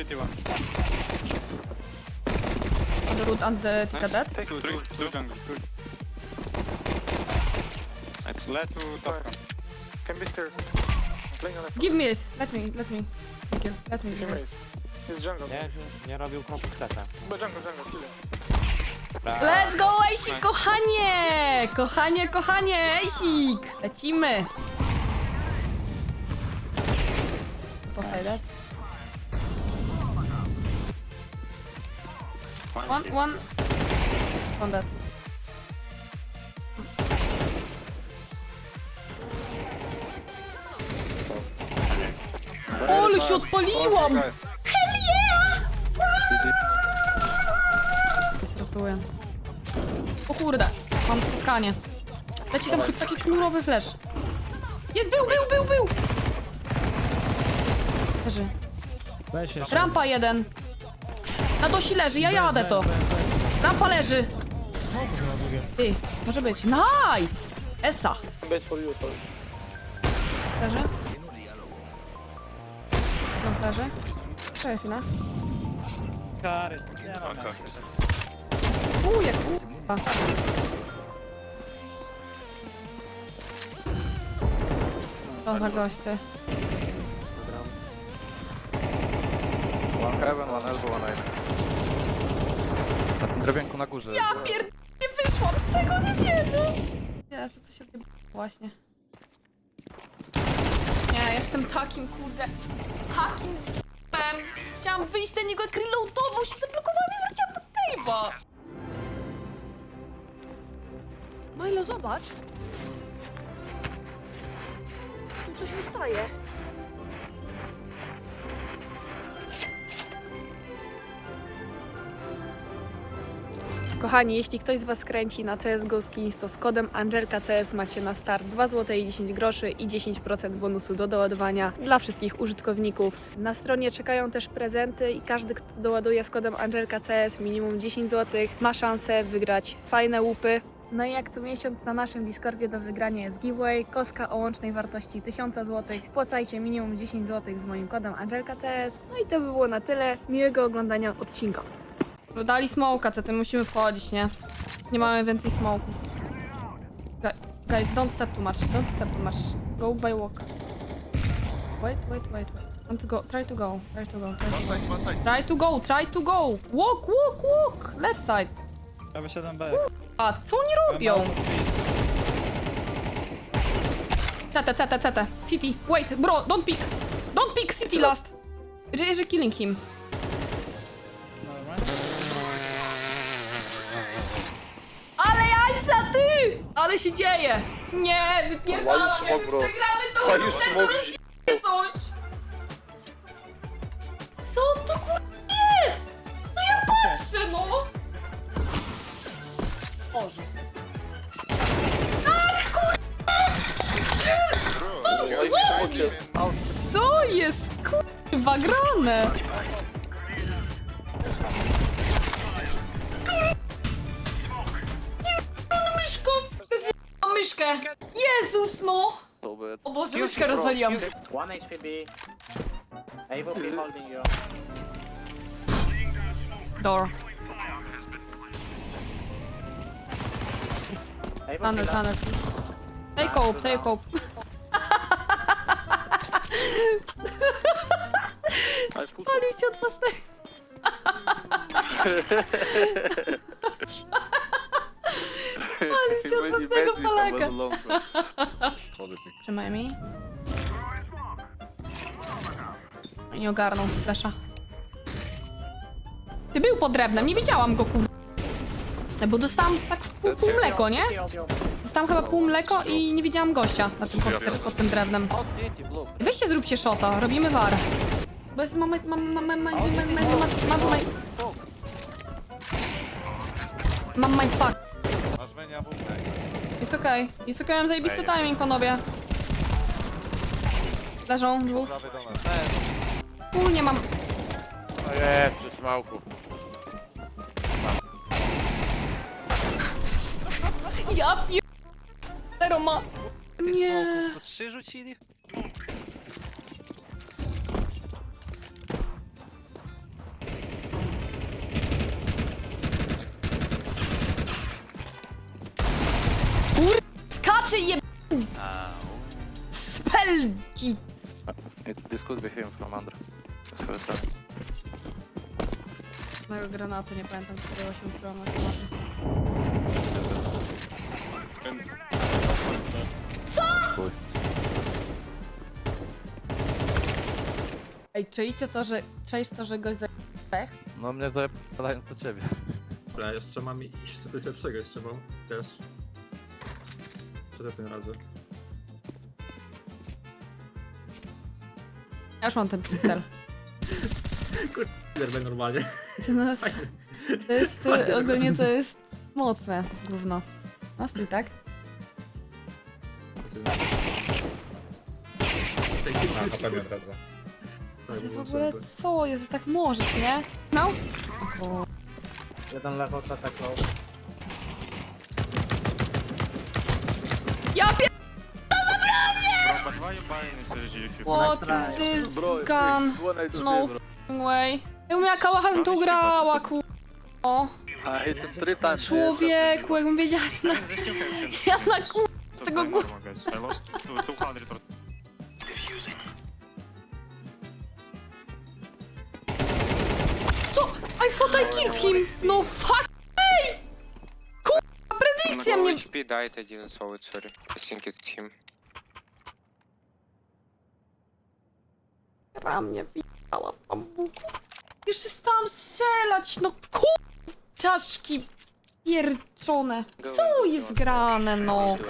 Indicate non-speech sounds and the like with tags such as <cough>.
City one. On the root and the Tika Nice. dead. Take two, two, two jungle. Two. Nice. Let to top. Can be stairs. Playing on the Give me this. Let me, let me. Thank you. Let me. Give. He's jungle. Nie, nie robił seta. But jungle, jungle, kill him. Let's go, Ejsik, kochanie! Kochanie, kochanie, Ejsik! Lecimy! Pochajdę. One, one. One dead. Ole się odpaliłam! Hell yeah! Zrotuję. O kurde, mam spotkanie. Leci tam taki kolorowy flash. Jest, był, był, był, był! Leży. Weź jeszcze. Rampa jeden. Na dosi leży, ja jadę to. Rampa leży. Ty, może być. Nice! Esa. Bait for you, sorry. Leży. Mam leży. Czekaj chwilę. Kary. Nie ma Okay. Uje, kurwa. To za goście. One heaven, one elbow, one aim. Na drewienku na górze. Ja pier... nie wyszłam z tego, nie wierzę. Ja, że coś odjeb... Właśnie. Nie, jestem takim, kurde, takim f***em. Chciałam wyjść z niego, jak reloadował się, zablokowałam i wróciłam do cave'a. Milo, zobacz. Tu coś mi Kochani, jeśli ktoś z Was kręci na CSGO Skins, to z kodem AngelkaCS macie na start 2 zł i 10 groszy i 10% bonusu do doładowania dla wszystkich użytkowników. Na stronie czekają też prezenty i każdy, kto doładuje z kodem AngelkaCS minimum 10 zł ma szansę wygrać fajne łupy. No i jak co miesiąc na naszym Discordzie do wygrania jest giveaway, kostka o łącznej wartości 1000 zł. Wpłacajcie minimum 10 zł z moim kodem AngelkaCS. No i to by było na tyle. Miłego oglądania odcinka. Dali smoka, co ty musimy wchodzić, nie? Nie mamy więcej smoków. Gu- Guys, don't step too much, don't step too much. Go by walk. Wait, wait, wait, wait. Want to go, try to go, try to go, try to go. Try to go, try to go! Walk, walk, walk! Left side. Ja wysiadam B. A, co oni robią? CT, CT, CT. City, wait, bro, don't pick. Don't pick City last. Jerzy killing him. Ale się dzieje! Nie, wypierdalam, Why you smoke, jakby bro? przegramy to coś! Co to kur... jest? No ja patrzę, no! Boże. Why you smoking? Co jest kurwa grane? Myszkę! Jezus no! O Boże, myszkę rozwaliłam. One HPB. Avo be holding you. Door. Avo Tunnel, be tunnel. Take hope, take hope. Spaliście od własnego... <laughs> Spaliście od własnego Polaka. Trzymaj mi. Nie ogarnął flesza. Ty był pod drewnem, nie widziałam go kur... Bo dostałam tak w pół, pół mleko, nie? Dostałam chyba pół mleko i nie widziałam gościa na tym pod, pod tym drewnem. Weźcie zróbcie shota, robimy war. Bo jest moment, mam, mam, mam, mam, mam, mam, mam, mam, mam, mam fuck. Masz menia w Jest okej, jest okej, mam zajebisty timing, panowie. Leżą dwóch. prawy do nas. Pół nie mam. No jest, przy smoku. Ja pier... Zero ma. Nie. To trzy rzucili? Gracze je... Spelki! This could be him from under. Sorry, sorry. Mojego granatu, nie pamiętam, którego się uczyłam na tematy. Chuj. Ej, czaicie to, że... Czaisz to, że gość za... Pech? No mnie zapalając do ciebie. Dobra, jeszcze mam iść coś lepszego, jeszcze mam też. Przed tym razem. Ja już mam ten piksel. <laughs> Derby normalnie. To, nas, <laughs> to jest... To, ogólnie to jest mocne gówno. No stój, tak? A, pewnie odradza. Ale w ogóle co jest, że tak możesz, nie? No? O, Jeden lewo, CT close. Ja pier... Why you buying this What is this gun? No f***ing way. Jakbym ja kałachem tu grała, ku... O, I hit him three times. człowieku, jakbym wiedziała, że na... Ja <laughs> na ku... z tego gó... I lost 200 Co? I thought I killed him! No fuck! HP died, I didn't saw it, sorry. I think it's him. Gra mnie wyjechała w bambuku. Jeszcze stałam strzelać, no kur... Czaszki pierczone. Co jest grane, no?